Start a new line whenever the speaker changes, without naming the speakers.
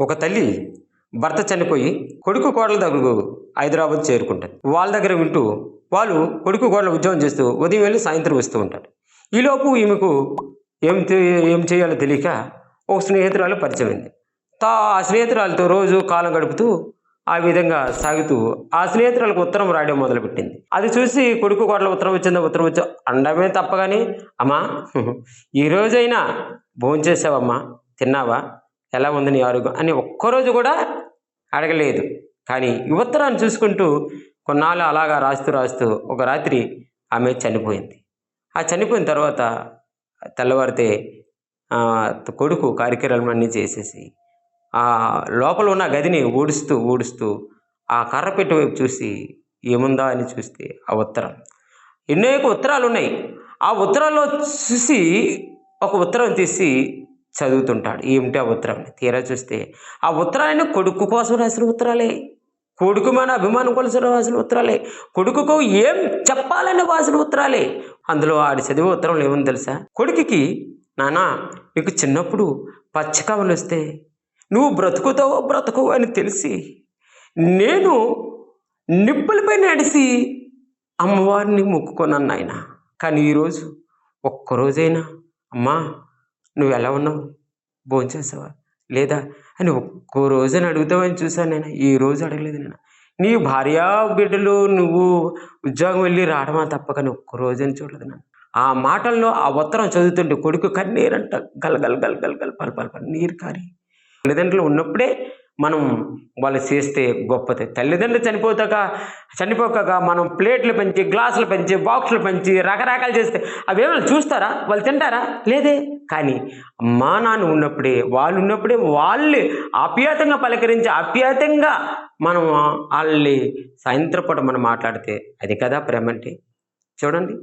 ఒక తల్లి భర్త చనిపోయి కొడుకు కోడల దగ్గరకు హైదరాబాద్ చేరుకుంటారు వాళ్ళ దగ్గర వింటూ వాళ్ళు కొడుకు కోడల ఉద్యోగం చేస్తూ ఉదయం వెళ్ళి సాయంత్రం వస్తూ ఉంటారు. ఈలోపు ఈమెకు ఏం ఏం చేయాలో తెలియక ఒక స్నేహితురాలు పరిచయం అయింది. తా ఆ స్నేహితురాలతో రోజు కాలం గడుపుతూ ఆ విధంగా సాగుతూ ఆ స్నేహితురాలకు ఉత్తరం రాయడం మొదలుపెట్టింది. అది చూసి కొడుకు కోడల ఉత్తరం వచ్చిందా? ఉత్తరం వచ్చా? అండమే తప్ప కానీ అమ్మా ఈ రోజైనా భోజనం చేసావమ్మా తిన్నావా? ఎలా ఉంది నీ ఆరోగ్యం? అని ఒక్కరోజు కూడా అడగలేదు. కానీ యువతరాన్ని ఉత్తరాన్ని చూసుకుంటూ కొన్నాళ్ళు అలాగా రాస్తూ రాస్తూ ఒక రాత్రి ఆమె చనిపోయింది. ఆ చనిపోయిన తర్వాత తెల్లవారితే కొడుకు కొడుకు కార్యక్రమాలన్నీ చేసేసి ఆ లోపల ఉన్న గదిని ఊడుస్తూ ఊడుస్తూ ఆ కర్ర పెట్టి వైపు చూసి ఏముందా అని చూస్తే ఆ ఉత్తరం. ఎన్నో ఉత్తరాలు ఉన్నాయి ఆ ఉత్తరాల్లో చూసి ఒక ఉత్తరం తీసి చదువుతుంటాడు. ఏమిటి ఆ ఉత్తరం. తీరా చూస్తే ఆ ఉత్తరాలన్నీ కొడుకు కోసం రాసిన ఉత్తరాలే. కొడుకు మన అభిమానం కోసం రాసిన ఉత్తరాలే. కొడుకుకు ఏం చెప్పాలని రాసిన ఉత్తరాలే. అందులో ఆడి చదివే ఉత్తరంలో ఏముంది తెలుసా? కొడుకుకి నానా నీకు చిన్నప్పుడు పచ్చకవలు వస్తే నువ్వు బ్రతుకుతావో బ్రతకవు అని తెలిసి నేను నిప్పులపై నడిసి అమ్మవారిని మొక్కుకున్నాను నాయన. కానీ ఈరోజు ఒక్కరోజైనా అమ్మా నువ్వు ఎలా ఉన్నావు? భోంచేసావా లేదా? అని ఒక్కో రోజుని అడుగుతావని చూశాను నేను. ఈ రోజు అడగలేదు నేను. నీ భార్య బిడ్డలు నువ్వు ఉద్యోగం వెళ్ళి రావడమా తప్ప కానీ ఒక్క రోజని చూడలేదు నేను. ఆ మాటల్లో ఆ ఉత్తరం చదువుతుంటే కొడుకు కన్నీరంట. గల్ గల్ గల్ గల్ గల్ పల్ పల్ పల్. నీరు కారి. తల్లిదండ్రులు ఉన్నప్పుడే మనం వాళ్ళు చేస్తే గొప్పది. తల్లిదండ్రులు చనిపోతాక చనిపోకగా మనం ప్లేట్లు పెంచి గ్లాసులు పెంచి బాక్సులు పెంచి రకరకాలు చేస్తే అవి ఏమైనా చూస్తారా? వాళ్ళు తింటారా? లేదే. కానీ అమ్మా నాన్న ఉన్నప్పుడే వాళ్ళు ఉన్నప్పుడే వాళ్ళే ఆప్యాయతంగా పలకరించి ఆప్యాయతంగా మనం వాళ్ళని సాయంత్రం పూట మనం మాట్లాడితే అది కదా ప్రేమ అంటే. చూడండి.